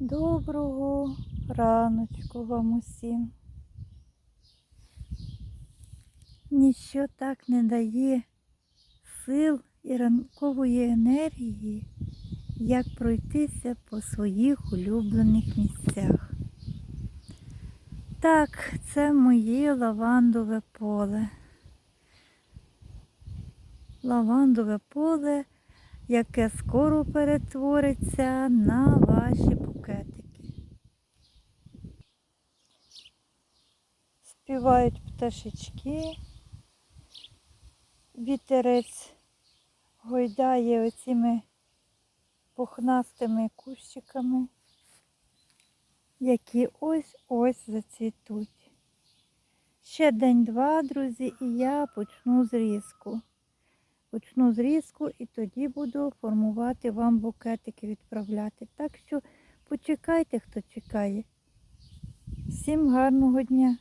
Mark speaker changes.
Speaker 1: Доброго раночку вам усім. Ніщо так не дає сил і ранкової енергії, як пройтися по своїх улюблених місцях. Так, це моє лавандове поле. Лавандове поле, яке скоро перетвориться на ваші букетики. Співають пташечки, вітерець гойдає оціми пухнастими кущиками, які ось-ось зацвітуть. Ще день-два, друзі, і я почну зрізку. Почну зрізку і тоді буду формувати вам букетики відправляти. Так що почекайте, хто чекає. Всім гарного дня!